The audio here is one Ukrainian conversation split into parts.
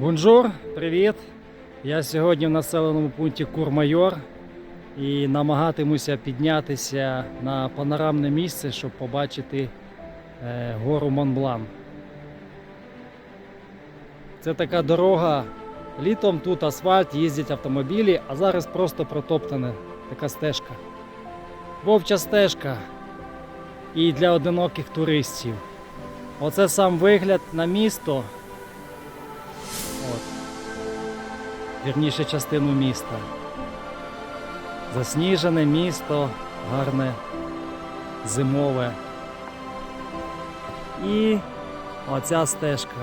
Бонжур, привіт! Я сьогодні в населеному пункті Курмайор і намагатимуся піднятися на панорамне місце, щоб побачити е, гору Монблан. Це така дорога. Літом тут асфальт, їздять автомобілі, а зараз просто протоптана така стежка. Вовча стежка і для одиноких туристів. Оце сам вигляд на місто. Вірніше частину міста. Засніжене місто, гарне, зимове. І оця стежка.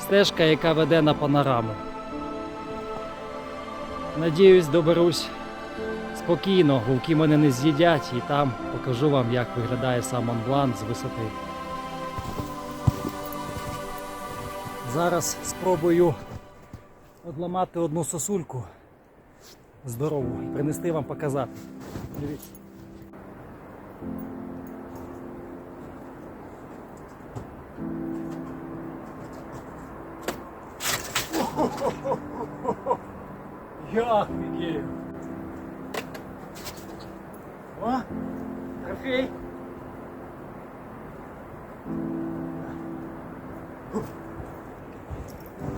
Стежка, яка веде на панораму. Надіюсь, доберусь спокійно, вовки мене не з'їдять і там покажу вам, як виглядає сам Монблан з висоти. Зараз спробую одламати одну сосульку здорову і принести вам показати. Дивіться. Як такі? О, трофей.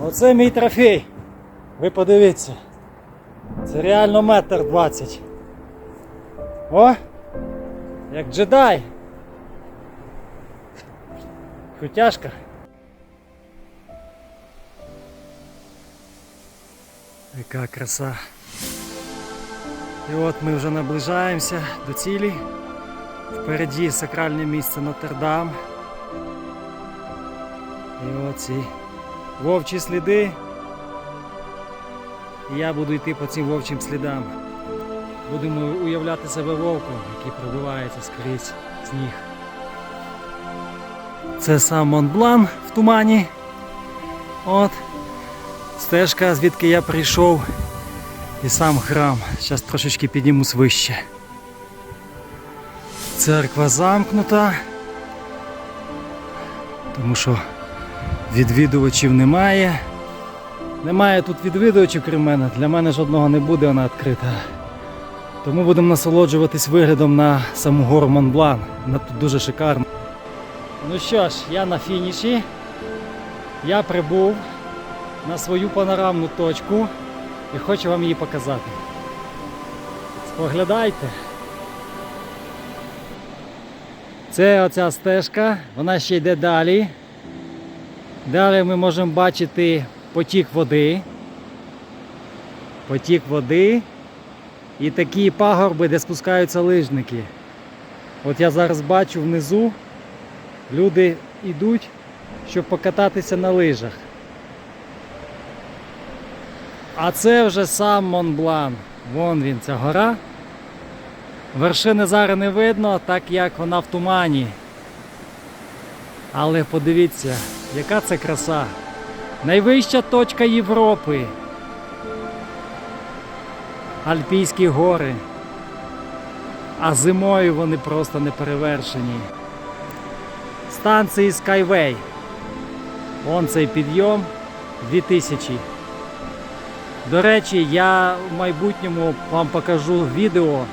Оце мій трофей. Ви подивіться. Це реально метр двадцять. О! Як джедай. Крутяшка. Яка краса. І от ми вже наближаємося до цілі. Впереді сакральне місце Нотр-Дам. І оці вовчі сліди. Я буду йти по цим вовчим слідам. Будемо уявляти себе вовком, який пробивається скрізь сніг. Це сам Монблан в тумані. От. Стежка, звідки я прийшов. І сам храм. Зараз трошечки піднімусь вище. Церква замкнута. Тому що відвідувачів немає. Немає тут відвідувачів, крім мене. Для мене жодного не буде, вона відкрита. Тому будемо насолоджуватись виглядом на саму гору Монблан. Вона тут дуже шикарна. Ну що ж, я на фініші. Я прибув на свою панорамну точку і хочу вам її показати. Споглядайте. Це оця стежка, вона ще йде далі. Далі ми можемо бачити потік води. Потік води і такі пагорби, де спускаються лижники. От я зараз бачу внизу, люди йдуть, щоб покататися на лижах. А це вже сам Монблан. Вон він, ця гора. Вершини зараз не видно, так як вона в тумані. Але подивіться, яка це краса. Найвища точка Європи. Альпійські гори. А зимою вони просто не перевершені. Станції Skyway. Вон цей підйом 2000. До речі, я в майбутньому вам покажу відео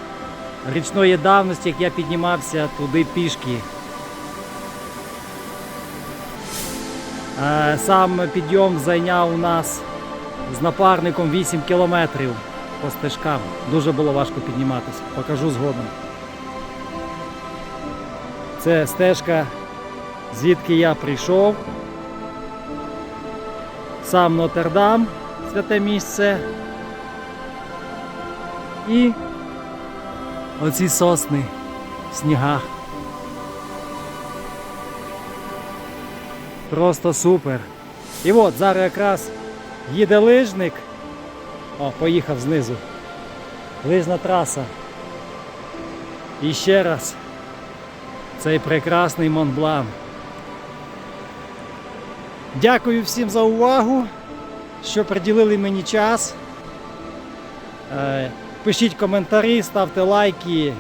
річної давності, як я піднімався туди пішки. Сам підйом зайняв у нас з напарником 8 кілометрів по стежкам. Дуже було важко підніматися. Покажу згодом. Це стежка, звідки я прийшов. Сам Нотр-Дам, святе місце. І оці сосни в снігах. Просто супер. І от зараз якраз їде лижник. О, поїхав знизу. Лижна траса. І ще раз цей прекрасний Монблан. Дякую всім за увагу, що приділили мені час. Е, Пишіть коментарі, ставте лайки.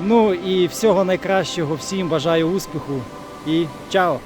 Ну і всього найкращого всім бажаю успіху і чао!